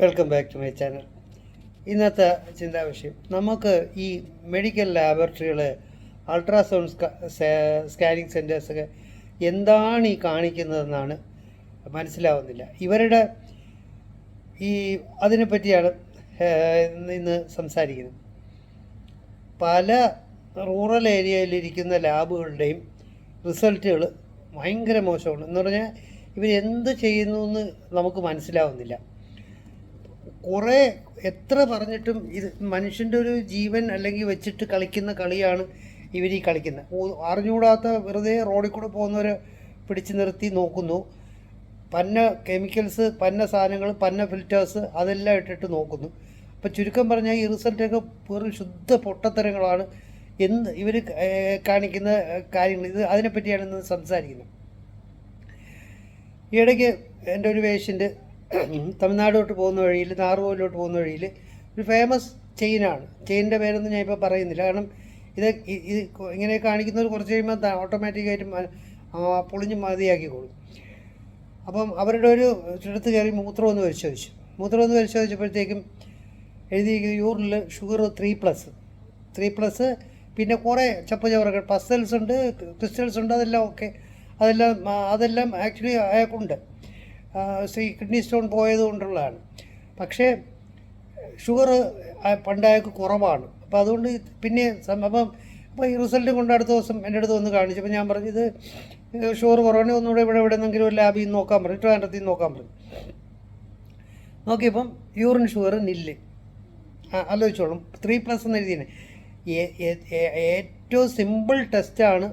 Welcome back to my channel. ഇന്നത്തെ ചിന്താ വിഷയം നമുക്ക് ഈ മെഡിക്കൽ ലാബോറട്ടറികൾ അൾട്രാസൗണ്ട് സ്കാനിങ് സെന്റേഴ്സൊക്കെ എന്താണ് ഈ കാണിക്കുന്നതെന്നാണ് മനസ്സിലാവുന്നില്ല. ഇവരുടെ ഈ അതിനെപ്പറ്റിയാണ് ഇന്ന് സംസാരിക്കുന്നത്. പല റൂറൽ ഏരിയയിലിരിക്കുന്ന ലാബുകളുടെയും റിസൾട്ടുകൾ ഭയങ്കര മോശമാണ്. എന്ന് പറഞ്ഞാൽ ഇവരെന്ത് ചെയ്യുന്നു എന്ന് നമുക്ക് മനസ്സിലാവുന്നില്ല. കുറേ എത്ര പറഞ്ഞിട്ടും ഇത് മനുഷ്യന്റെ ഒരു ജീവൻ അല്ലെങ്കിൽ വെച്ചിട്ട് കളിക്കുന്ന കളിയാണ് ഇവർ ഈ കളിക്കുന്നത്. അറിഞ്ഞുകൂടാത്ത വെറുതെ റോഡിൽ കൂടെ പോകുന്നവരെ പിടിച്ചു നിർത്തി നോക്കുന്നു. പന്ന കെമിക്കൽസ് പന്ന സാധനങ്ങൾ പന്ന ഫിൽറ്റേഴ്സ് അതെല്ലാം ഇട്ടിട്ട് നോക്കുന്നു. അപ്പോൾ ചുരുക്കം പറഞ്ഞാൽ ഈ റിസൾട്ടൊക്കെ വെറും ശുദ്ധ പൊട്ടത്തരങ്ങളാണ്. എന്ത് ഇവർ കാണിക്കുന്ന കാര്യങ്ങൾ ഇത് അതിനെപ്പറ്റിയാണ് ഇന്ന് സംസാരിക്കുന്നത്. ഈയിടയ്ക്ക് എന്റെ ഒരു പേഷ്യന്റ് തമിഴ്നാടോട്ട് പോകുന്ന വഴിയിൽ നാറുകോലിലോട്ട് പോകുന്ന വഴിയിൽ ഒരു ഫേമസ് ചെയിനാണ് ചെയിനിന്റെ പേരൊന്നും ഞാൻ ഇപ്പോൾ പറയുന്നില്ല. കാരണം ഇത് ഇത് ഇങ്ങനെ കാണിക്കുന്നവർ കുറച്ച് കഴിയുമ്പോൾ ഓട്ടോമാറ്റിക്കായിട്ട് പൊളിഞ്ഞ് മതിയാക്കിക്കോളും അപ്പം അവരുടെ ഒരു ചുരത്ത് കയറി മൂത്രം ഒന്ന് പരിശോധിച്ചു. മൂത്രം ഒന്ന് പരിശോധിച്ചപ്പോഴത്തേക്കും എഴുതിയിരിക്കുന്നത് യൂറിനിൽ sugar three plus three plus പിന്നെ കുറേ ചപ്പ് പസൽസ് ഉണ്ട് ക്രിസ്റ്റൽസ് ഉണ്ട് അതെല്ലാം ഓക്കെ അതെല്ലാം അതെല്ലാം ആക്ച്വലി അയാൾക്കുണ്ട്. ഈ കിഡ്നി സ്റ്റോൺ പോയത് കൊണ്ടുള്ളതാണ്. പക്ഷേ ഷുഗർ പണ്ടയാൾക്ക് കുറവാണ്. അപ്പോൾ അതുകൊണ്ട് പിന്നെ അപ്പം അപ്പോൾ ഈ റിസൾട്ട് കൊണ്ട് അടുത്ത ദിവസം എന്റെ അടുത്ത് വന്ന് കാണിച്ചു. അപ്പോൾ ഞാൻ പറഞ്ഞു ഇത് ഷുഗർ കുറവാണ് ഒന്നുകൂടെ ഇവിടെ എവിടെ ഒരു ലാബിൽ നിന്ന് നോക്കാൻ പറഞ്ഞു ട്രാൻഡത്തിൽ നിന്ന് നോക്കാൻ പറഞ്ഞു. നോക്കിയപ്പം യൂറിൻ ഷുഗർ നില്ല്. ആലോചിച്ചോളും. ത്രീ പ്ലസ് എന്ന് എഴുതിയത് ഏറ്റവും സിമ്പിൾ ടെസ്റ്റാണ്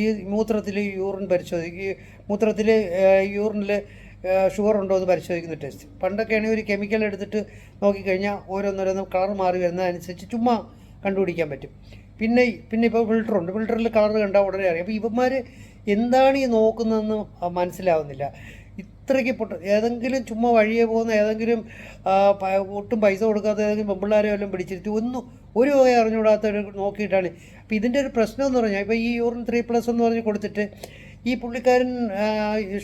ഈ മൂത്രത്തിൽ യൂറിൻ പരിശോധിക്കുക മൂത്രത്തിൽ യൂറിനിൽ ഷുഗർ ഉണ്ടോ എന്ന് പരിശോധിക്കുന്ന ടെസ്റ്റ് പണ്ടൊക്കെയാണെങ്കിൽ ഒരു കെമിക്കൽ എടുത്തിട്ട് നോക്കിക്കഴിഞ്ഞാൽ ഓരോന്നോരോന്നും കളർ മാറി വരുന്നതനുസരിച്ച് ചുമ്മാ കണ്ടുപിടിക്കാൻ പറ്റും. പിന്നെ പിന്നെ ഇപ്പോൾ ഫിൽറ്ററുണ്ട് ഫിൽറ്ററിൽ കളർ കണ്ടാൽ ഉടനെ അറിയാം. അപ്പോൾ ഇവന്മാർ എന്താണ് ഈ നോക്കുന്നതെന്ന് മനസ്സിലാവുന്നില്ല. ഇത്രയ്ക്ക് പൊട്ട ഏതെങ്കിലും ചുമ്മാ വഴിയെ പോകുന്ന ഏതെങ്കിലും ഒട്ടും പൈസ കൊടുക്കാത്ത ഏതെങ്കിലും പെമ്പിള്ളാരെ വല്ലതും പിടിച്ചിരുത്തി ഒന്നും ഒരു വക അറിഞ്ഞുകൂടാത്തവർ നോക്കിയിട്ടാണ്. അപ്പോൾ ഇതിന്റെ ഒരു പ്രശ്നം എന്ന് പറഞ്ഞാൽ ഇപ്പോൾ ഈ യൂറിൻ ത്രീ പ്ലസ് എന്ന് പറഞ്ഞ് കൊടുത്തിട്ട് ഈ പുള്ളിക്കാരൻ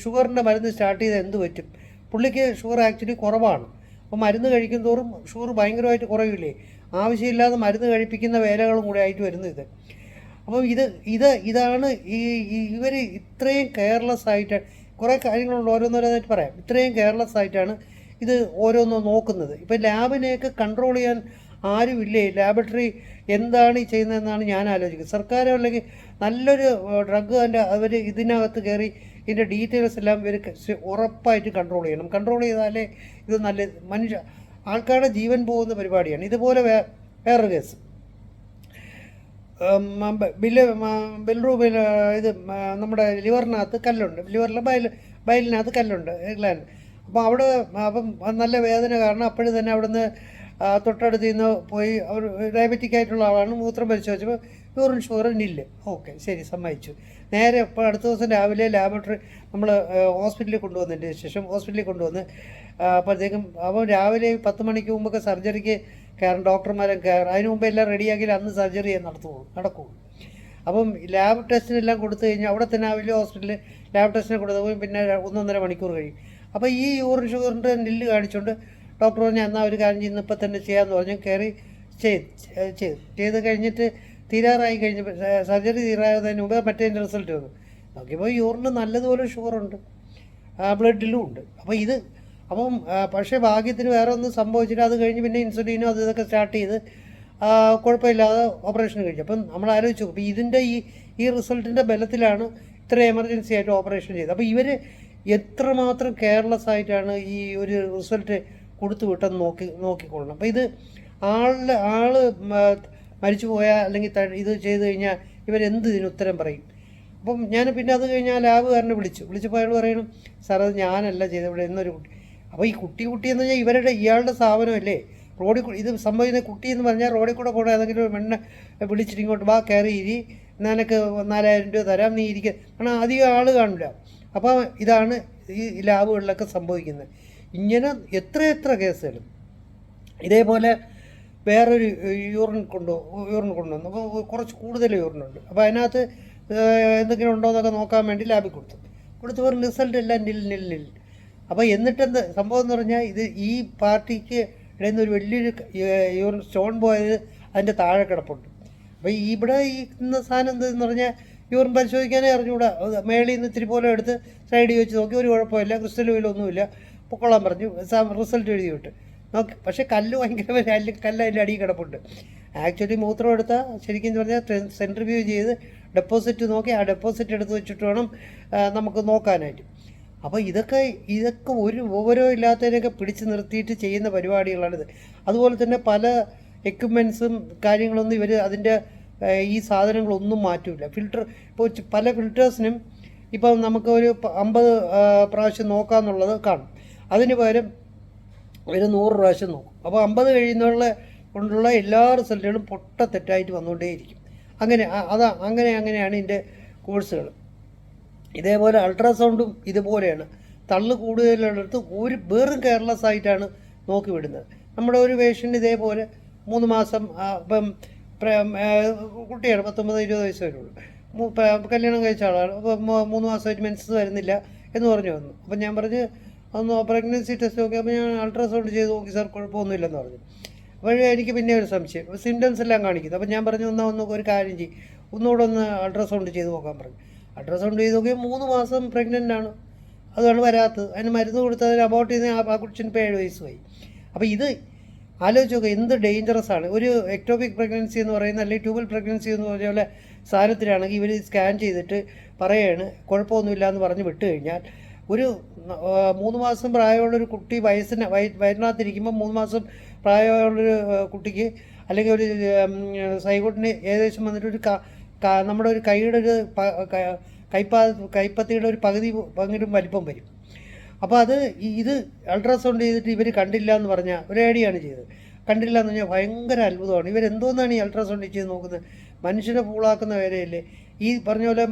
ഷുഗറിന്റെ മരുന്ന് സ്റ്റാർട്ട് ചെയ്ത് എന്ത് പറ്റും? പുള്ളിക്ക് ഷുഗർ ആക്ച്വലി കുറവാണ്. അപ്പോൾ മരുന്ന് കഴിക്കും തോറും ഷുഗർ ഭയങ്കരമായിട്ട് കുറയില്ലേ ആവശ്യമില്ലാതെ മരുന്ന് കഴിപ്പിക്കുന്ന വേലകളും കൂടെ ആയിട്ട് വരുന്നു ഇത്. അപ്പം ഇത് ഇത് ഇതാണ് ഈ ഇവർ ഇത്രയും കെയർലെസ് ആയിട്ട് കുറേ കാര്യങ്ങളുണ്ട് ഓരോന്നോരോന്നായിട്ട് പറയാം. ഇത്രയും കെയർലെസ് ആയിട്ടാണ് ഇത് ഓരോന്നും നോക്കുന്നത്. ഇപ്പം ലാബിനെയൊക്കെ കൺട്രോൾ ചെയ്യാൻ ആരുമില്ലേ? ലാബറട്ടറി എന്താണ് ഈ ചെയ്യുന്നതെന്നാണ് ഞാൻ ആലോചിക്കുന്നത്. സർക്കാർ അല്ലെങ്കിൽ നല്ലൊരു ഡ്രഗ് അതിന്റെ അവർ ഇതിനകത്ത് കയറി ഇതിന്റെ ഡീറ്റെയിൽസ് എല്ലാം ഇവർ ഉറപ്പായിട്ട് കൺട്രോൾ ചെയ്യണം. കൺട്രോൾ ചെയ്താലേ ഇത് നല്ല മനുഷ്യ ആൾക്കാരുടെ ജീവൻ പോകുന്ന പരിപാടിയാണ്. ഇതുപോലെ വേ വേറൊരു കേസ് ബില്ല് ബിൽറൂബിൽ ഇത് നമ്മുടെ ലിവറിനകത്ത് കല്ലുണ്ട്. ലിവറിലെ ബയൽ ബയലിനകത്ത് കല്ലുണ്ട്. ഗ്ലാൻഡ് അപ്പോൾ അവിടെ അപ്പം നല്ല വേദന കാരണം അപ്പോഴും തന്നെ അവിടുന്ന് തൊട്ടടുത്ത് നിന്ന് പോയി അവർ ഡയബറ്റിക് ആയിട്ടുള്ള ആളാണ്. മൂത്രം പരിശോധിച്ചപ്പോൾ യൂറിൻ ഷുഗർ നില്ല് ഓക്കെ ശരി സമ്മതിച്ചു. നേരെ ഇപ്പോൾ അടുത്ത ദിവസം രാവിലെ ലാബറട്ടറി നമ്മൾ ഹോസ്പിറ്റലിൽ കൊണ്ടുവന്നതിന്റെ ശേഷം ഹോസ്പിറ്റലിൽ കൊണ്ടുവന്ന് അപ്പോഴത്തേക്കും അപ്പോൾ രാവിലെ പത്ത് മണിക്ക് മുമ്പൊക്കെ സർജറിക്ക് കയറും. ഡോക്ടർമാരും കയറും. അതിന് മുമ്പ് എല്ലാം റെഡിയാക്കി അന്ന് സർജറി നടത്തുള്ളൂ നടക്കുകയുള്ളൂ അപ്പം ലാബ് ടെസ്റ്റിനെല്ലാം കൊടുത്തു കഴിഞ്ഞാൽ അവിടെ തന്നെ വലിയ ഹോസ്പിറ്റലിൽ ലാബ് ടെസ്റ്റിന് കൊടുത്തു പിന്നെ ഒന്നൊന്നര മണിക്കൂർ കഴിയും. അപ്പോൾ ഈ യൂറിൻ ഷുഗറിന്റെ നില്ല് കാണിച്ചുകൊണ്ട് ഡോക്ടർ പറഞ്ഞു എന്നാൽ ഒരു കാര്യം ചെയ്യുന്ന ഇപ്പം തന്നെ ചെയ്യാമെന്ന് പറഞ്ഞു. കയറി ചെയ്ത് ചെയ്ത് കഴിഞ്ഞിട്ട് തീരാറായി കഴിഞ്ഞപ്പോൾ സർജറി തീരാറായതിന് മുമ്പ് മറ്റേതിന്റെ റിസൾട്ട് വന്നു. നോക്കിയപ്പോൾ യൂറിന് നല്ലതുപോലെ ഷുഗറുണ്ട് ബ്ലഡിലും ഉണ്ട്. അപ്പോൾ ഇത് അപ്പം പക്ഷേ ഭാഗ്യത്തിന് വേറെ ഒന്നും സംഭവിച്ചില്ല. അത് കഴിഞ്ഞ് പിന്നെ ഇൻസുലിനും അത് ഇതൊക്കെ സ്റ്റാർട്ട് ചെയ്ത് കുഴപ്പമില്ലാതെ ഓപ്പറേഷൻ കഴിഞ്ഞു. അപ്പം നമ്മൾ ആലോചിച്ചു അപ്പോൾ ഇതിന്റെ ഈ ഈ റിസൾട്ടിന്റെ ബലത്തിലാണ് ഇത്ര എമർജൻസി ആയിട്ട് ഓപ്പറേഷൻ ചെയ്തത്. അപ്പോൾ ഇവർ എത്രമാത്രം കെയർലെസ് ആയിട്ടാണ് ഈ ഒരു റിസൾട്ട് കൊടുത്തു വിട്ടെന്ന് നോക്കി നോക്കിക്കൊള്ളണം. അപ്പോൾ ഇത് ആളിൽ ആൾ മരിച്ചു പോയാൽ അല്ലെങ്കിൽ ഇത് ചെയ്തു കഴിഞ്ഞാൽ ഇവരെന്ത് ഇതിന് ഉത്തരം പറയും? അപ്പം ഞാൻ പിന്നെ അത് കഴിഞ്ഞാൽ ലാബുകാരനെ വിളിച്ചു. വിളിച്ചപ്പോൾ അയാൾ പറയണം സാർ അത് ഞാനല്ല ചെയ്തത്. ഇവിടെ എന്നൊരു കുട്ടി അപ്പോൾ ഈ കുട്ടി കുട്ടി എന്ന് പറഞ്ഞാൽ ഇവരുടെ ഇയാളുടെ സ്ഥാപനമല്ലേ? റോഡിൽ കൂടി ഇത് സംഭവിക്കുന്ന കുട്ടി എന്ന് പറഞ്ഞാൽ റോഡിൽ കൂടെ പോകണം ഏതെങ്കിലും ഒരു പെണ്ണെ വിളിച്ചിട്ട് ഇങ്ങോട്ട് വാ കയറി ഇരി. നിനക്ക് നാലായിരം രൂപ തരാം നീ ഇരിക്കുക കാരണം അധികം ആൾ കാണില്ല. അപ്പോൾ ഇതാണ് ഈ ലാബുകളിലൊക്കെ സംഭവിക്കുന്നത്. ഇങ്ങനെ എത്ര എത്ര കേസുകൾ. ഇതേപോലെ വേറൊരു യൂറിൻ കൊണ്ടു യൂറിൻ കൊണ്ടുവന്നു. അപ്പോൾ കുറച്ച് കൂടുതൽ യൂറിനുണ്ട് അപ്പോൾ അതിനകത്ത് എന്തെങ്കിലും ഉണ്ടോ എന്നൊക്കെ നോക്കാൻ വേണ്ടി ലാബിൽ കൊടുത്തു. കൊടുത്തപ്പോൾ റിസൾട്ട് എല്ലാം നിൽ നിൽ നിൽ. അപ്പോൾ എന്നിട്ടെന്ത് സംഭവം എന്ന് പറഞ്ഞാൽ ഇത് ഈ പാർട്ടിക്ക് ഇടയിൽ നിന്ന് ഒരു വലിയൊരു യൂറിൻ സ്റ്റോൺ പോയത് അതിന്റെ താഴെ കിടപ്പുണ്ട്. അപ്പോൾ ഇവിടെ ഈ സാധനം എന്തെന്ന് പറഞ്ഞാൽ യൂറിൻ പരിശോധിക്കാനേ അറിഞ്ഞുകൂടാ മേളിൽ നിന്ന് ഇത്തിരി പോലെ എടുത്ത് സൈഡിൽ വെച്ച് നോക്കി. ഒരു കുഴപ്പമില്ല. ക്രിസ്റ്റൽ ഓയിലൊന്നുമില്ല പൊക്കോളാൻ പറഞ്ഞു. റിസൾട്ട് എഴുതി വിട്ട് നോക്കി. പക്ഷേ കല്ല് ഭയങ്കര കല്ല് കല്ല് അതിന്റെ അടിയിൽ കിടപ്പുണ്ട്. ആക്ച്വലി മൂത്രം എടുത്താൽ ശരിക്കും പറഞ്ഞാൽ സെൻട്രിവ്യൂ ചെയ്ത് ഡെപ്പോസിറ്റ് നോക്കി. ആ ഡെപ്പോസിറ്റ് എടുത്ത് വെച്ചിട്ട് വേണം നമുക്ക് നോക്കാനായിട്ട്. അപ്പോൾ ഇതൊക്കെ ഇതൊക്കെ ഒരു ഓരോ ഇല്ലാത്തതിനൊക്കെ പിടിച്ച് നിർത്തിയിട്ട് ചെയ്യുന്ന പരിപാടികളാണിത്. അതുപോലെ തന്നെ പല എക്യുപ്മെൻസും കാര്യങ്ങളൊന്നും ഇവർ അതിന്റെ ഈ സാധനങ്ങളൊന്നും മാറ്റില്ല ഫിൽട്ടർ ഇപ്പോൾ പല ഫിൽറ്റേഴ്സിനും ഇപ്പം നമുക്ക് ഒരു അമ്പത് പ്രാവശ്യം നോക്കാമെന്നുള്ളത് കാണും. അതിന് പകരം ഒരു നൂറ് പ്രാവശ്യം നോക്കും. അപ്പോൾ അമ്പത് കഴിയുന്നുള്ള കൊണ്ടുള്ള എല്ലാ റിസൾട്ടുകളും പൊട്ട തെറ്റായിട്ട് വന്നുകൊണ്ടേയിരിക്കും. അങ്ങനെ അതാ അങ്ങനെ അങ്ങനെയാണ് ഇതിന്റെ കോഴ്സുകൾ. ഇതേപോലെ അൾട്രാസൗണ്ടും ഇതുപോലെയാണ്. തള്ളു കൂടുതലുള്ളിടത്ത് ഒരു വെറും കെയർലെസ് ആയിട്ടാണ് നോക്കി വിടുന്നത്. നമ്മുടെ ഒരു പേഷ്യന്റ് ഇതേപോലെ മൂന്ന് മാസം ഇപ്പം കുട്ടിയാണ് പത്തൊമ്പത് ഇരുപത് വയസ്സ് വരുള്ളൂ കല്യാണം കഴിച്ച ആളാണ്. അപ്പോൾ മൂന്ന് മാസമായിട്ട് മെൻസസ് വരുന്നില്ല എന്ന് പറഞ്ഞു വന്നു. അപ്പം ഞാൻ പറഞ്ഞ് ഒന്ന് പ്രഗ്നൻസി ടെസ്റ്റ് നോക്കി അപ്പോൾ ഞാൻ അൾട്രാസൗണ്ട് ചെയ്ത് നോക്കി സാർ കുഴപ്പമൊന്നുമില്ലെന്ന് പറഞ്ഞു. അപ്പോൾ എനിക്ക് പിന്നെ ഒരു സംശയം. സിംറ്റംസ് എല്ലാം കാണിക്കുന്നു. അപ്പോൾ ഞാൻ പറഞ്ഞു എന്നാൽ ഒന്ന് ഒരു കാര്യം ചെയ്യും. ഒന്നുകൂടെ ഒന്ന് അൾട്രാസൗണ്ട് ചെയ്ത് നോക്കാൻ പറഞ്ഞു. അൾട്രാസൗണ്ട് ചെയ്ത് നോക്കിയാൽ മൂന്ന് മാസം പ്രഗ്നന്റ് ആണ്. അതാണ് വരാത്തത്. അതിന് മരുന്ന് കൊടുത്ത് അതിന് അബോട്ട് ചെയ്ത് ആ കുച്ചിന് ഇപ്പോൾ ഏഴ് വയസ്സുമായി. അപ്പോൾ ഇത് ആലോചിച്ച് നോക്കുക എന്ത് ഡേഞ്ചറസ് ആണ്. ഒരു എക്ടോപിക് പ്രഗ്നൻസി എന്ന് പറയുന്ന അല്ലെങ്കിൽ ട്യൂബൽ പ്രഗ്നൻസി എന്ന് പോലെ സാധനത്തിലാണെങ്കിൽ ഇവർ സ്കാൻ ചെയ്തിട്ട് പറയാണ് കുഴപ്പമൊന്നുമില്ല എന്ന് പറഞ്ഞ് വിട്ട് കഴിഞ്ഞാൽ ഒരു മൂന്ന് മാസം പ്രായമുള്ളൊരു കുട്ടി വയസ്സിന് വയ വയറിനകത്തിരിക്കുമ്പോൾ മൂന്ന് മാസം പ്രായമുള്ളൊരു കുട്ടിക്ക് അല്ലെങ്കിൽ ഒരു സൈകോട്ടിന് ഏകദേശം വന്നിട്ട് ഒരു നമ്മുടെ ഒരു കൈയുടെ ഒരു കൈപ്പാ കൈപ്പത്തിയുടെ ഒരു പകുതി പങ്കിലും വലിപ്പം വരും. അപ്പോൾ അത് ഇത് അൾട്രാസൗണ്ട് ചെയ്തിട്ട് ഇവർ കണ്ടില്ല എന്ന് പറഞ്ഞാൽ ഒരു ഐഡിയാണ് ചെയ്തത്. കണ്ടില്ല എന്ന് പറഞ്ഞാൽ ഭയങ്കര അത്ഭുതമാണ്. ഇവരെന്തോന്നാണ് ഈ അൾട്രാസൗണ്ട് ചെയ്ത് നോക്കുന്നത്? മനുഷ്യനെ പൂളാക്കുന്ന വരെയല്ലേ? ഈ പറഞ്ഞ പോലെ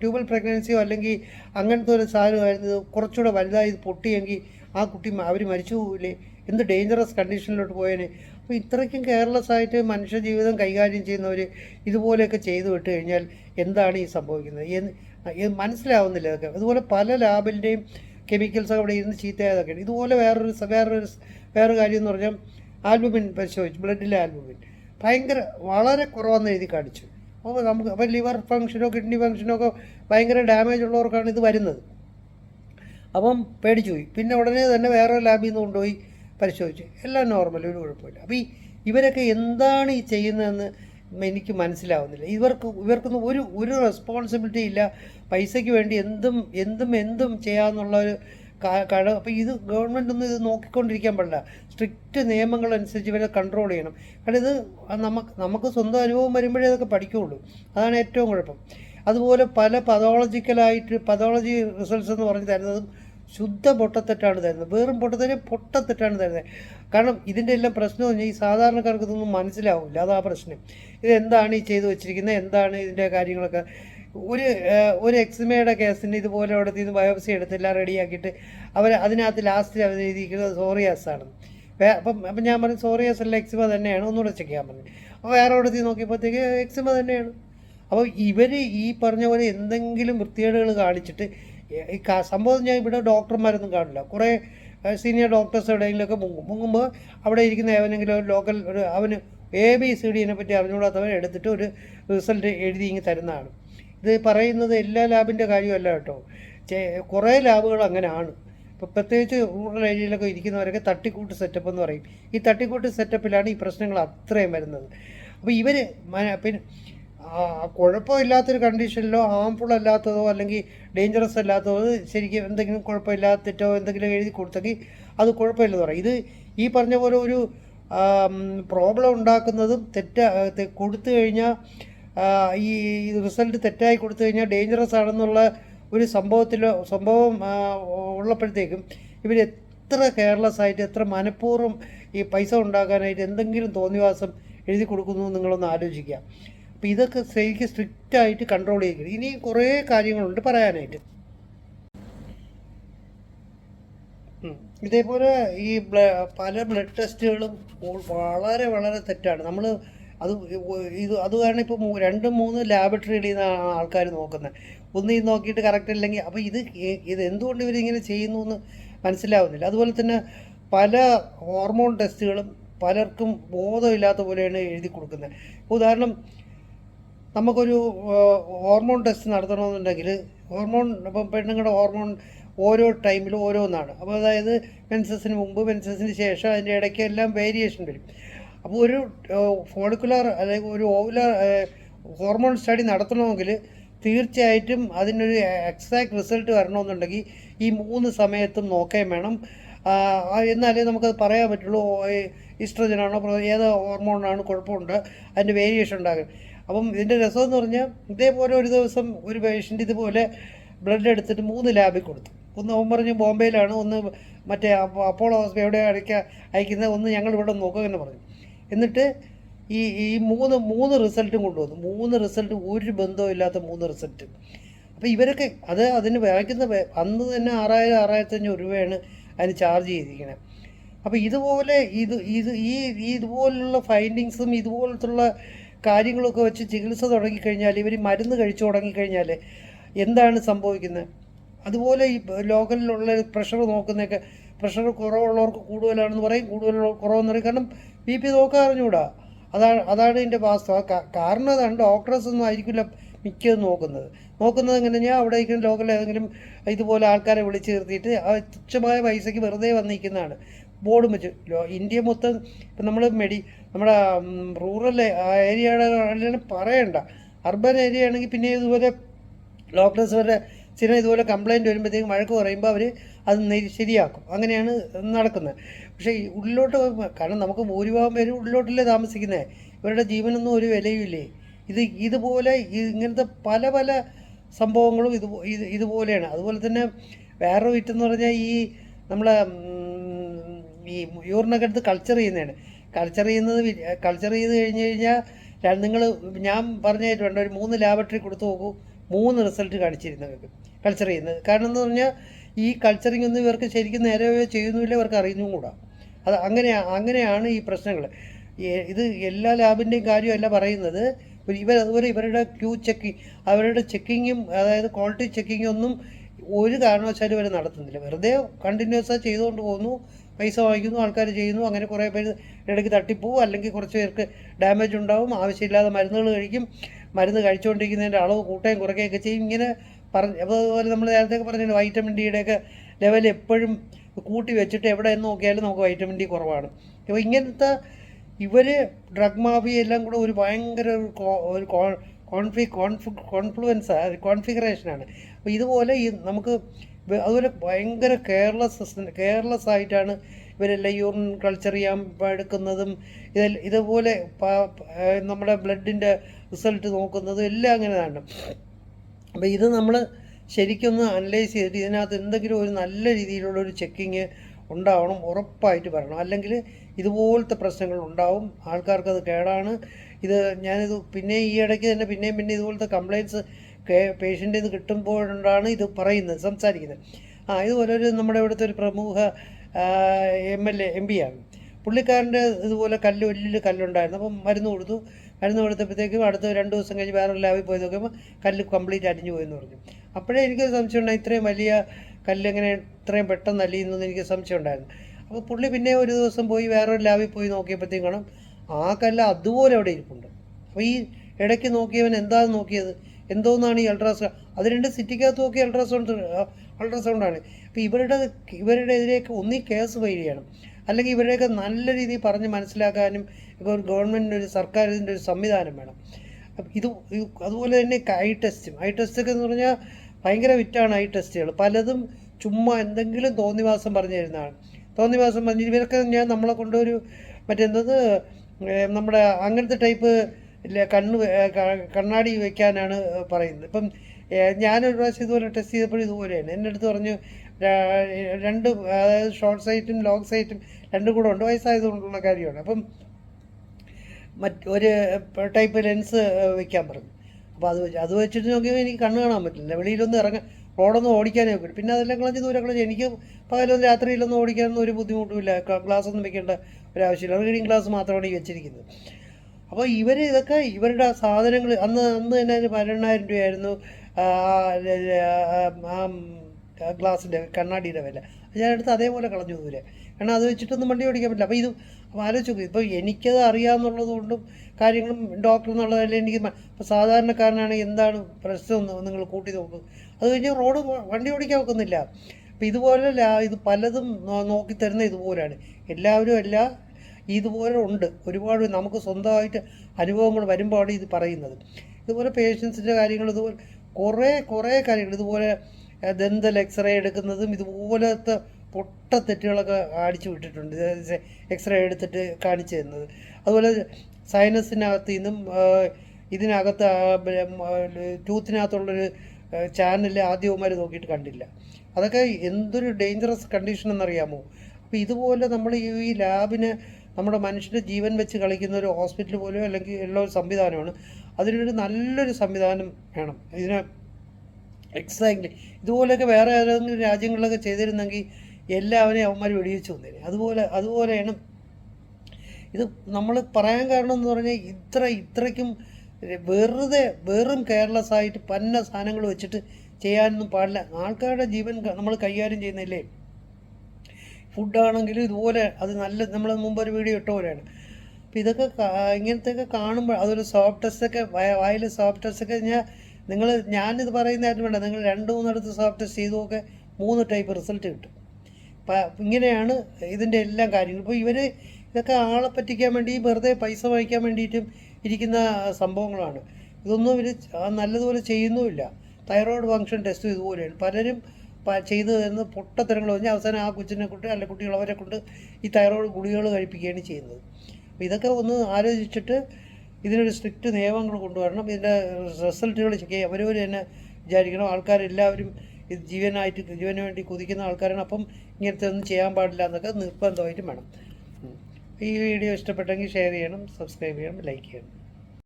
ട്യൂബൽ പ്രഗ്നൻസിയോ അല്ലെങ്കിൽ അങ്ങനത്തെ ഒരു സാധനമായിരുന്നു. കുറച്ചുകൂടെ വലുതായി പൊട്ടിയെങ്കിൽ ആ കുട്ടി അവർ മരിച്ചു പോകില്ലേ എന്ത് ഡേഞ്ചറസ് കണ്ടീഷനിലോട്ട് പോയേനെ? അപ്പോൾ ഇത്രയ്ക്കും കെയർലെസ് ആയിട്ട് മനുഷ്യജീവിതം കൈകാര്യം ചെയ്യുന്നവർ ഇതുപോലെയൊക്കെ ചെയ്തു വിട്ട് കഴിഞ്ഞാൽ എന്താണ് ഈ സംഭവിക്കുന്നത്? മനസ്സിലാവുന്നില്ല ഇതൊക്കെ അതുപോലെ പല ലാബിന്റെയും കെമിക്കൽസ് അവിടെ ഇരുന്ന് ചീത്തയായതൊക്കെയാണ്. ഇതുപോലെ വേറൊരു വേറൊരു വേറൊരു കാര്യം എന്ന് പറഞ്ഞാൽ ആൽബുമിൻ പരിശോധിച്ചു. ബ്ലഡിലെ ആൽബുമിൻ. ഭയങ്കര വളരെ കുറവെന്ന് എഴുതി കാണിച്ചു. അപ്പോൾ നമുക്ക് അപ്പോൾ ലിവർ ഫങ്ഷനോ കിഡ്നി ഫങ്ഷനോ ഒക്കെ ഭയങ്കര ഡാമേജ് ഉള്ളവർക്കാണ് ഇത് വരുന്നത്. അപ്പം പേടിച്ചു പോയി. പിന്നെ ഉടനെ തന്നെ വേറെ ലാബിൽ നിന്ന് കൊണ്ടുപോയി പരിശോധിച്ചു. എല്ലാം നോർമൽ ഒരു കുഴപ്പമില്ല. അപ്പോൾ ഈ ഇവരൊക്കെ എന്താണ് ഈ ചെയ്യുന്നതെന്ന് എനിക്ക് മനസ്സിലാവുന്നില്ല. ഇവർക്ക് ഇവർക്കൊന്നും ഒരു ഒരു റെസ്പോൺസിബിലിറ്റി ഇല്ല. പൈസയ്ക്ക് വേണ്ടി എന്തും എന്തും എന്തും ചെയ്യാമെന്നുള്ള ഒരു കട അപ്പോൾ ഇത് ഗവൺമെന്റ് ഒന്നും ഇത് നോക്കിക്കൊണ്ടിരിക്കാൻ പാടില്ല. സ്ട്രിക്റ്റ് നിയമങ്ങൾ അനുസരിച്ച് ഇവരെ കൺട്രോൾ ചെയ്യണം. കാരണം ഇത് നമുക്ക് നമുക്ക് സ്വന്തം അനുഭവം വരുമ്പോഴേ അതൊക്കെ പഠിക്കുകയുള്ളൂ അതാണ് ഏറ്റവും കുഴപ്പം. അതുപോലെ പല പതോളജിക്കലായിട്ട് പതോളജി റിസൾട്ട്സ് എന്ന് പറഞ്ഞ് തരുന്നതും ശുദ്ധ പൊട്ടത്തെറ്റാണ് തരുന്നത്. വെറും പൊട്ടത്തെറ്റ് പൊട്ടത്തെറ്റാണ് തരുന്നത്. കാരണം ഇതിന്റെ എല്ലാം പ്രശ്നം പറഞ്ഞാൽ ഈ സാധാരണക്കാർക്ക് ഇതൊന്നും മനസ്സിലാവില്ല. അതാ പ്രശ്നം. ഇതെന്താണ് ഈ ചെയ്തു വെച്ചിരിക്കുന്നത്? എന്താണ് ഇതിന്റെ കാര്യങ്ങളൊക്കെ? ഒരു ഒരു എക്സിമയുടെ കേസിന് ഇതുപോലെ അവിടെ നിന്ന് ബയോപ്സി എടുത്തെല്ലാം റെഡിയാക്കിയിട്ട് അവർ അതിനകത്ത് ലാസ്റ്റിൽ അവർ എഴുതിയിരിക്കുന്നത് സോറിയാസ് ആണ് അപ്പം അപ്പം ഞാൻ പറഞ്ഞു സോറിയാസ് അല്ല എക്സിമ തന്നെയാണ് ഒന്നുകൂടെ ചെക്ക് ചെയ്യാൻ പറഞ്ഞു. അപ്പോൾ വേറെ അവിടെ നോക്കിയപ്പോഴത്തേക്ക് എക്സിമ തന്നെയാണ്. അപ്പോൾ ഇവർ ഈ പറഞ്ഞ പോലെ എന്തെങ്കിലും വൃത്തികേടുകൾ കാണിച്ചിട്ട് ഈ സംഭവം ഞാൻ ഇവിടെ ഡോക്ടർമാരൊന്നും കാണില്ല. കുറേ സീനിയർ ഡോക്ടേഴ്സ് എവിടെയെങ്കിലുമൊക്കെ മുങ്ങും. മുങ്ങുമ്പോൾ അവിടെ ഇരിക്കുന്ന ഏവനെങ്കിലും ഒരു ലോക്കൽ ഒരു അവന് എ ബി സി ഡിനെ പറ്റി അറിഞ്ഞുകൂടാത്തവൻ എടുത്തിട്ട് ഒരു റിസൾട്ട് എഴുതി ഇങ്ങ് തരുന്നതാണ്. ഇത് പറയുന്നത് എല്ലാ ലാബിന്റെ കാര്യമല്ല കേട്ടോ. കുറേ ലാബുകൾ അങ്ങനെയാണ് ഇപ്പോൾ പ്രത്യേകിച്ച് റൂറൽ ഏരിയയിലൊക്കെ ഇരിക്കുന്നവരൊക്കെ തട്ടിക്കൂട്ട് സെറ്റപ്പ് എന്ന് പറയും. ഈ തട്ടിക്കൂട്ട് സെറ്റപ്പിലാണ് ഈ പ്രശ്നങ്ങൾ അത്രയും വരുന്നത്. അപ്പോൾ ഇവർ പിന്നെ കുഴപ്പമില്ലാത്തൊരു കണ്ടീഷനിലോ ഹാംഫുൾ അല്ലാത്തതോ അല്ലെങ്കിൽ ഡേഞ്ചറസ് അല്ലാത്തതോ ശരിക്കും എന്തെങ്കിലും കുഴപ്പമില്ലാത്തിട്ടോ എന്തെങ്കിലും എഴുതി കൊടുത്തെങ്കിൽ അത് കുഴപ്പമില്ലെന്ന് പറയും. ഇത് ഈ പറഞ്ഞ പോലെ ഒരു പ്രോബ്ലം ഉണ്ടാക്കുന്നതും തെറ്റ കൊടുത്തു കഴിഞ്ഞാൽ ഈ റിസൾട്ട് തെറ്റായി കൊടുത്തു കഴിഞ്ഞാൽ ഡേഞ്ചറസ് ആണെന്നുള്ള ഒരു സംഭവത്തിൽ സംഭവം ഉള്ളപ്പോഴത്തേക്കും ഇവർ എത്ര കെയർലെസ് ആയിട്ട് എത്ര മനഃപൂർവം ഈ പൈസ ഉണ്ടാക്കാനായിട്ട് എന്തെങ്കിലും തോന്നിവാസം എഴുതി കൊടുക്കുന്നു നിങ്ങളൊന്ന് ആലോചിക്കുക. അപ്പോൾ ഇതൊക്കെ ശരിക്കും സ്ട്രിക്റ്റായിട്ട് കൺട്രോൾ ചെയ്യിക്കണം. ഇനി കുറേ കാര്യങ്ങളുണ്ട് പറയാനായിട്ട്. ഇതേപോലെ ഈ പല ബ്ലഡ് ടെസ്റ്റുകളും വളരെ വളരെ തെറ്റാണ്. നമ്മൾ അത് ഇത് അത് കാരണം ഇപ്പോൾ രണ്ട് മൂന്ന് ലാബറട്ടറിയിൽ നിന്നാണ് ആൾക്കാർ നോക്കുന്നത് ഒന്ന് ഇത് നോക്കിയിട്ട് കറക്റ്റ് അല്ലെങ്കിൽ അപ്പോൾ ഇത് ഇത് എന്തുകൊണ്ട് ഇവരിങ്ങനെ ചെയ്യുന്നു എന്ന് മനസ്സിലാവുന്നില്ല. അതുപോലെ തന്നെ പല ഹോർമോൺ ടെസ്റ്റുകളും പലർക്കും ബോധമില്ലാത്ത പോലെയാണ് എഴുതി കൊടുക്കുന്നത് ഉദാഹരണം നമുക്കൊരു ഹോർമോൺ ടെസ്റ്റ് നടത്തണമെന്നുണ്ടെങ്കിൽ ഹോർമോൺ ഇപ്പം പെണ്ണുങ്ങളുടെ ഹോർമോൺ ഓരോ ടൈമിലും ഓരോന്നാണ്. അപ്പോൾ അതായത് മെൻസസിന് മുമ്പ് മെൻസസിന് ശേഷം അതിന്റെ ഇടയ്ക്ക് എല്ലാം വേരിയേഷൻ വരും. അപ്പോൾ ഒരു ഫോളിക്കുലർ അല്ലെങ്കിൽ ഒരു ഓവുലർ ഹോർമോൺ സ്റ്റഡി നടത്തണമെങ്കിൽ തീർച്ചയായിട്ടും അതിനൊരു എക്സാക്ട് റിസൾട്ട് വരണമെന്നുണ്ടെങ്കിൽ ഈ മൂന്ന് സമയത്തും നോക്കുകയും വേണം. എന്നാലേ നമുക്കത് പറയാൻ പറ്റുള്ളൂ. ഇസ്ട്രജനാണോ ഏത് ഹോർമോണാണ് കുഴപ്പമുണ്ട് അതിന്റെ വേരിയേഷൻ ഉണ്ടാകും അപ്പം ഇതിന്റെ രസം എന്ന് പറഞ്ഞാൽ ഇതേപോലെ ഒരു ദിവസം ഒരു പേഷ്യന്റ് ഇതുപോലെ ബ്ലഡ് എടുത്തിട്ട് മൂന്ന് ലാബിൽ കൊടുത്തു. ഒന്ന് അവൻ പറഞ്ഞ് ബോംബെയിലാണ് ഒന്ന് മറ്റേ അപ്പോളോ ഹോസ്പിറ്റൽ എവിടെ അയക്കുക അയക്കുന്നത് ഒന്ന് ഞങ്ങൾ ഇവിടെ നോക്കുക എന്ന് പറഞ്ഞു. എന്നിട്ട് ഈ ഈ മൂന്ന് മൂന്ന് റിസൾട്ടും കൊണ്ടുവന്നു. മൂന്ന് റിസൾട്ട് ഒരു ബന്ധവും ഇല്ലാത്ത മൂന്ന് റിസൾട്ട്. അപ്പോൾ ഇവരൊക്കെ അത് അതിന് വായിക്കുന്ന അന്ന് തന്നെ ആറായിരം ആറായിരത്തി അഞ്ഞൂറ് രൂപയാണ് അതിന് ചാർജ് ചെയ്തിരിക്കുന്നത് അപ്പോൾ ഇതുപോലെ ഇത് ഇത് ഈ ഇതുപോലുള്ള ഫൈൻഡിങ്സും ഇതുപോലത്തുള്ള കാര്യങ്ങളൊക്കെ വെച്ച് ചികിത്സ തുടങ്ങിക്കഴിഞ്ഞാൽ ഇവർ മരുന്ന് കഴിച്ചു തുടങ്ങിക്കഴിഞ്ഞാൽ എന്താണ് സംഭവിക്കുന്നത്? അതുപോലെ ഈ ലോക്കലിലുള്ള പ്രഷർ നോക്കുന്നതൊക്കെ പ്രഷർ കുറവുള്ളവർക്ക് കൂടുതലാണെന്ന് പറയും കൂടുതൽ കുറവെന്ന് പറയും. കാരണം ബി പി നോക്കാൻ അറിഞ്ഞുകൂടാ അതാണ് അതാണ് ഇതിന്റെ വാസ്തവ. കാരണം അതാണ് ഡോക്ടേഴ്സ് ഒന്നും ആയിരിക്കില്ല മിക്കതും നോക്കുന്നത്. നോക്കുന്നത് എങ്ങനെ? ഞാൻ അവിടെ ഇരിക്കുന്ന ലോക്കൽ ഏതെങ്കിലും ഇതുപോലെ ആൾക്കാരെ വിളിച്ചു നിർത്തിയിട്ട് ആ തുച്ഛമായ പൈസയ്ക്ക് വെറുതെ വന്നിരിക്കുന്നതാണ്. ബോർഡും വെച്ച്. ഇന്ത്യ മൊത്തം ഇപ്പം നമ്മൾ മെഡി നമ്മുടെ റൂറൽ ഏരിയകളിലാണ് പറയണ്ട. അർബൻ ഏരിയ ആണെങ്കിൽ പിന്നെ ഇതുപോലെ ഡോക്ടേഴ്സ് വരെ സ്ഥിരം ഇതുപോലെ കംപ്ലയിന്റ് വരുമ്പോഴത്തേക്കും വഴക്ക് പറയുമ്പോൾ അവർ അത് ശരിയാക്കും. അങ്ങനെയാണ് നടക്കുന്നത് പക്ഷേ ഉള്ളിലോട്ട് കാരണം നമുക്ക് ഭൂരിഭാഗം പേരും ഉള്ളിലോട്ടല്ലേ താമസിക്കുന്നത് ഇവരുടെ ജീവനൊന്നും ഒരു വിലയുമില്ലേ? ഇത് ഇതുപോലെ ഇങ്ങനത്തെ പല പല സംഭവങ്ങളും ഇത് ഇത് ഇതുപോലെയാണ്. അതുപോലെ തന്നെ വേറെ വിറ്റെന്ന് പറഞ്ഞാൽ ഈ നമ്മളെ ഈ യൂറിനൊക്കെ കൾച്ചർ ചെയ്യുന്നതാണ്. കൾച്ചർ ചെയ്യുന്നത് കൾച്ചർ ചെയ്ത് കഴിഞ്ഞ് കഴിഞ്ഞാൽ നിങ്ങൾ ഞാൻ പറഞ്ഞിട്ടുണ്ട് ഒരു മൂന്ന് ലാബറട്ടറി കൊടുത്തു നോക്കൂ. മൂന്ന് റിസൾട്ട് കാണിച്ചിരുന്നവർക്ക് കൾച്ചർ ചെയ്യുന്നത്. കാരണം എന്ന് പറഞ്ഞാൽ ഈ കൾച്ചറിങ് ഒന്നും ഇവർക്ക് ശരിക്കും നേരെ ചെയ്യുന്നില്ല ഇവർക്ക് അറിയുന്നും കൂടാ. അത് അങ്ങനെ അങ്ങനെയാണ് ഈ പ്രശ്നങ്ങൾ ഇത് എല്ലാ ലാബിന്റെയും കാര്യമല്ല പറയുന്നത്. ഇവർ അതുപോലെ ഇവരുടെ ക്യൂ ചെക്കിങ് അവരുടെ ചെക്കിങ്ങും അതായത് ക്വാളിറ്റി ചെക്കിങ്ങും ഒന്നും ഒരു കാരണവശാലും ഇവർ നടത്തുന്നില്ല. വെറുതെ കണ്ടിന്യൂസ് ആയി ചെയ്തുകൊണ്ട് പോകുന്നു പൈസ വാങ്ങിക്കുന്നു ആൾക്കാർ ചെയ്യുന്നു അങ്ങനെ കുറേ പേര് ഇടയ്ക്ക് തട്ടിപ്പോവും അല്ലെങ്കിൽ കുറച്ച് പേർക്ക് ഡാമേജ് ഉണ്ടാവും ആവശ്യമില്ലാതെ മരുന്നുകൾ കഴിക്കും മരുന്ന് കഴിച്ചുകൊണ്ടിരിക്കുന്നതിന്റെ അളവ് കൂട്ടുകയും കുറയ്ക്കുകയൊക്കെ ചെയ്യും. ഇങ്ങനെ പറഞ്ഞ് അപ്പോൾ അതുപോലെ നമ്മൾ നേരത്തെ പറഞ്ഞിട്ടുണ്ട് വൈറ്റമിൻ ഡിയുടെയൊക്കെ ലെവൽ എപ്പോഴും കൂട്ടി വെച്ചിട്ട് എവിടെ എന്ന് നോക്കിയാലും നമുക്ക് വൈറ്റമിൻ ഡി കുറവാണ്. അപ്പോൾ ഇങ്ങനത്തെ ഇവർ ഡ്രഗ് മാഫിയ എല്ലാം കൂടെ ഒരു ഭയങ്കര ഒരു കോൺഫി കോൺഫി കോൺഫ്ലുവൻസ് കോൺഫിഗറേഷനാണ് അപ്പോൾ ഇതുപോലെ ഈ നമുക്ക് അതുപോലെ ഭയങ്കര കെയർലെസ് കെയർലെസ് ആയിട്ടാണ് ഇവരെല്ലാം യൂറിൻ കൾച്ചർ ചെയ്യാൻ എടുക്കുന്നതും ഇത് ഇതുപോലെ നമ്മുടെ ബ്ലഡിന്റെ റിസൾട്ട് നോക്കുന്നതും എല്ലാം അങ്ങനെയാണ് അപ്പോൾ ഇത് നമ്മൾ ശരിക്കൊന്ന് അനലൈസ് ചെയ്തിട്ട് ഇതിനകത്ത് എന്തെങ്കിലും ഒരു നല്ല രീതിയിലുള്ള ഒരു ചെക്കിങ് ഉണ്ടാവണം ഉറപ്പായിട്ട് വരണം. അല്ലെങ്കിൽ ഇതുപോലത്തെ പ്രശ്നങ്ങൾ ഉണ്ടാവും. ആൾക്കാർക്ക് അത് കേടാണ്. ഇത് ഞാനിത് പിന്നെ ഈ ഇടയ്ക്ക് തന്നെ പിന്നെയും പിന്നെ ഇതുപോലത്തെ കംപ്ലയിന്റ്സ് പേഷ്യന്റെ ഇത് കിട്ടുമ്പോഴാണ് ഇത് പറയുന്നത് സംസാരിക്കുന്നത്. ആ ഇതുപോലെ ഒരു നമ്മുടെ ഇവിടുത്തെ ഒരു പ്രമുഖ M L A M P ആണ്. പുള്ളിക്കാരന്റെ ഇതുപോലെ കല്ല് വലിയ കല്ലുണ്ടായിരുന്നു. അപ്പം മരുന്ന് കൊടുത്തു. മരുന്ന് കൊടുത്തപ്പോഴത്തേക്കും അടുത്ത രണ്ട് ദിവസം കഴിഞ്ഞ് വേറെ ലാബിൽ പോയി നോക്കുമ്പോൾ കല്ല് കംപ്ലീറ്റ് അടിഞ്ഞു പോയെന്ന് പറഞ്ഞു. അപ്പോഴേ എനിക്കൊരു സംശയം ഉണ്ടായി ഇത്രയും വലിയ കല്ല് എങ്ങനെ ഇത്രയും പെട്ടെന്ന് അലിയുന്നു എനിക്ക് സംശയം ഉണ്ടായിരുന്നു. അപ്പോൾ പുള്ളി പിന്നെ ഒരു ദിവസം പോയി വേറൊരു ലാബിൽ പോയി നോക്കിയപ്പോഴത്തേക്കും കാണാം ആ കല്ല് അതുപോലെ അവിടെ ഇരിപ്പുണ്ട്. അപ്പോൾ ഈ ഇടയ്ക്ക് നോക്കിയവൻ എന്താണ് നോക്കിയത്? എന്തോന്നാണ് ഈ അൾട്രാസൗണ്ട് അത് രണ്ട് സിറ്റിക്കകത്ത് നോക്കിയ അൾട്രാസൗണ്ട് അൾട്രാസൗണ്ടാണ്. അപ്പോൾ ഇവരുടെ ഇവരുടെ എതിരെയൊക്കെ ഒന്നീ കേസ് ഫയൽ അല്ലെങ്കിൽ ഇവരെയൊക്കെ നല്ല രീതിയിൽ പറഞ്ഞ് മനസ്സിലാക്കാനും ഒക്കെ ഒരു ഗവൺമെന്റിന് ഒരു സംവിധാനം വേണം. ഇത് അതുപോലെ തന്നെ ഐ ടെസ്റ്റും. ഐ ടെസ്റ്റൊക്കെ എന്ന് പറഞ്ഞാൽ ഭയങ്കര വിറ്റാണ് ഐ ടെസ്റ്റുകൾ പലതും ചുമ്മാ എന്തെങ്കിലും തോന്നിവാസം പറഞ്ഞു തരുന്നതാണ്. തോന്നിവാസം പറഞ്ഞ് ഇവരൊക്കെ ഞാൻ നമ്മളെ കൊണ്ടൊരു മറ്റെന്തത് നമ്മുടെ അങ്ങനത്തെ ടൈപ്പ് കണ്ണ് കണ്ണാടി വയ്ക്കാനാണ് പറയുന്നത്. ഇപ്പം ഞാനൊരു പ്രാവശ്യം ഇതുപോലെ ടെസ്റ്റ് ചെയ്തപ്പോഴും ഇതുപോലെയാണ്. എന്റെ അടുത്ത് പറഞ്ഞു രണ്ട് അതായത് ഷോർട്ട് സൈറ്റും ലോങ് സൈറ്റും രണ്ടും കൂടെ ഉണ്ട്. വയസ്സായതുകൊണ്ടുള്ള കാര്യമാണ്. അപ്പം മറ്റ് ഒരു ടൈപ്പ് ലെൻസ് വെക്കാൻ പറഞ്ഞു. അപ്പോൾ അത് അത് വെച്ചിട്ട് നോക്കിയാൽ എനിക്ക് കണ്ണ് കാണാൻ പറ്റില്ല. വെളിയിലൊന്നും ഇറങ്ങാൻ റോഡൊന്നും ഓടിക്കാനേ പറ്റും പിന്നെ അതെല്ലാം കളഞ്ഞ് ദൂരെ കളഞ്ഞ് എനിക്ക് പകലൊന്നും രാത്രിയിലൊന്നും ഓടിക്കാനൊന്നും ഒരു ബുദ്ധിമുട്ടുമില്ല ഗ്ലാസ് ഒന്നും വെക്കേണ്ട ഒരാവശ്യമില്ല റീഡിങ് ഗ്ലാസ് മാത്രമാണ് ഈ വെച്ചിരിക്കുന്നത്. അപ്പോൾ ഇവർ ഇതൊക്കെ ഇവരുടെ സാധനങ്ങൾ അന്ന് അന്ന് തന്നെ പതിനെണ്ണായിരം രൂപയായിരുന്നു. ഗ്ലാസിന്റെ കണ്ണാടിയുടെ വില. ഞാനെടുത്ത് അതേപോലെ കളഞ്ഞു ദൂരെ കാരണം അത് വെച്ചിട്ടൊന്നും വണ്ടി ഓടിക്കാൻ പറ്റില്ല. അപ്പോൾ ഇത് ആലോചിച്ച് നോക്കും. ഇപ്പോൾ എനിക്കത് അറിയാമെന്നുള്ളത് കൊണ്ടും കാര്യങ്ങളും ഡോക്ടർ എന്നുള്ളതല്ല എനിക്ക് ഇപ്പോൾ സാധാരണക്കാരനാണ് എന്താണ് പ്രശ്നം നിങ്ങൾ കൂട്ടി നോക്കും. അത് കഴിഞ്ഞ് റോഡ് വണ്ടി ഓടിക്കാൻ വെക്കുന്നില്ല. അപ്പോൾ ഇതുപോലെ ഇത് പലതും നോക്കി തരുന്ന ഇതുപോലെയാണ്. എല്ലാവരും അല്ല ഇതുപോലെ ഉണ്ട്. ഒരുപാട് നമുക്ക് സ്വന്തമായിട്ട് അനുഭവങ്ങൾ വരുമ്പോഴാണ് ഇത് പറയുന്നത്. ഇതുപോലെ പേഷ്യൻസിന്റെ കാര്യങ്ങൾ ഇതുപോലെ കുറേ കുറേ കാര്യങ്ങൾ. ഇതുപോലെ ദന്തൽ എക്സ്റേ എടുക്കുന്നതും ഇതുപോലത്തെ പൊട്ട തെറ്റുകളൊക്കെ അടിച്ചു വിട്ടിട്ടുണ്ട്. എക്സ്റേ എടുത്തിട്ട് കാണിച്ചു തരുന്നത് അതുപോലെ സൈനസിനകത്ത് നിന്നും ഇതിനകത്ത് ടൂത്തിനകത്തുള്ളൊരു ചാനൽ ആദ്യവുമാർ നോക്കിയിട്ട് കണ്ടില്ല. അതൊക്കെ എന്തൊരു ഡേഞ്ചറസ് കണ്ടീഷൻ എന്നറിയാമോ? അപ്പോൾ ഇതുപോലെ നമ്മൾ ഈ ലാബിന് നമ്മുടെ മനുഷ്യന്റെ ജീവൻ വെച്ച് കളിക്കുന്ന ഒരു ഹോസ്പിറ്റൽ പോലെയോ അല്ലെങ്കിൽ ഉള്ള ഒരു സംവിധാനമാണ്. അതിനൊരു നല്ലൊരു സംവിധാനം വേണം. ഇതിന് എക്സാക്ട്ലി ഇതുപോലെയൊക്കെ വേറെ ഏതെങ്കിലും രാജ്യങ്ങളിലൊക്കെ ചെയ്തിരുന്നെങ്കിൽ എല്ലാവരെയും അവന്മാർ വെടിവെച്ച് വന്നേനെ അതുപോലെ അതുപോലെയാണ് ഇത് നമ്മൾ പറയാൻ കാരണം എന്ന് പറഞ്ഞാൽ ഇത്ര ഇത്രയ്ക്കും വെറുതെ വെറും കെയർലെസ് ആയിട്ട് പന്ന സാധനങ്ങൾ വെച്ചിട്ട് ചെയ്യാനൊന്നും പാടില്ല. ആൾക്കാരുടെ ജീവൻ നമ്മൾ കൈകാര്യം ചെയ്യുന്നില്ലേ ഫുഡാണെങ്കിലും ഇതുപോലെ അത് നല്ല നമ്മൾ മുമ്പ് ഒരു വീഡിയോ ഇട്ട പോലെയാണ്. അപ്പോൾ ഇതൊക്കെ ഇങ്ങനത്തെയൊക്കെ കാണുമ്പോൾ അതൊരു സോഫ്റ്റ് ടെസ്റ്റൊക്കെ വായിൽ സോഫ്റ്റ് ടെസ്റ്റൊക്കെ ഞാൻ നിങ്ങൾ ഞാനിത് പറയുന്നതായിട്ട് വേണ്ട. നിങ്ങൾ രണ്ട് മൂന്നിടത്ത് സോഫ്റ്റ് ടെസ്റ്റ് ചെയ്തു നോക്കെ മൂന്ന് ടൈപ്പ് റിസൾട്ട് കിട്ടും. ഇങ്ങനെയാണ് ഇതിന്റെ എല്ലാം കാര്യങ്ങൾ. ഇപ്പോൾ ഇവർ ഇതൊക്കെ ആളെ പറ്റിക്കാൻ വേണ്ടി വെറുതെ പൈസ വാങ്ങിക്കാൻ വേണ്ടിയിട്ടും ഇരിക്കുന്ന സംഭവങ്ങളാണ്. ഇതൊന്നും ഇവർ നല്ലതുപോലെ ചെയ്യുന്നുമില്ല. തൈറോയ്ഡ് ഫങ്ഷൻ ടെസ്റ്റും ഇതുപോലെയാണ്. പലരും ചെയ്ത് തരുന്ന പൊട്ടത്തരങ്ങൾ പറഞ്ഞ് അവസാനം ആ കൊച്ചിനെ കൊണ്ട് അല്ല കുട്ടികൾ അവരെ കൊണ്ട് ഈ തൈറോയ്ഡ് ഗുളികകൾ കഴിപ്പിക്കുകയാണ് ചെയ്യുന്നത്. അപ്പോൾ ഇതൊക്കെ ഒന്ന് ആലോചിച്ചിട്ട് ഇതിനൊരു സ്ട്രിക്റ്റ് നിയമങ്ങൾ കൊണ്ടുവരണം. ഇതിന്റെ റിസൾട്ടുകൾ ചെക്ക് ചെയ്യുക അവരവർ തന്നെ വിചാരിക്കണം. ആൾക്കാരെല്ലാവരും ഇത് ജീവനായിട്ട് ജീവന് വേണ്ടി കുതിക്കുന്ന ആൾക്കാരാണ്. അപ്പം ഇങ്ങനത്തെ ഒന്നും ചെയ്യാൻ പാടില്ല എന്നൊക്കെ നിർബന്ധമായിട്ടും വേണം. ഈ വീഡിയോ ഇഷ്ടപ്പെട്ടെങ്കിൽ ഷെയർ ചെയ്യണം സബ്സ്ക്രൈബ് ചെയ്യണം ലൈക്ക് ചെയ്യണം.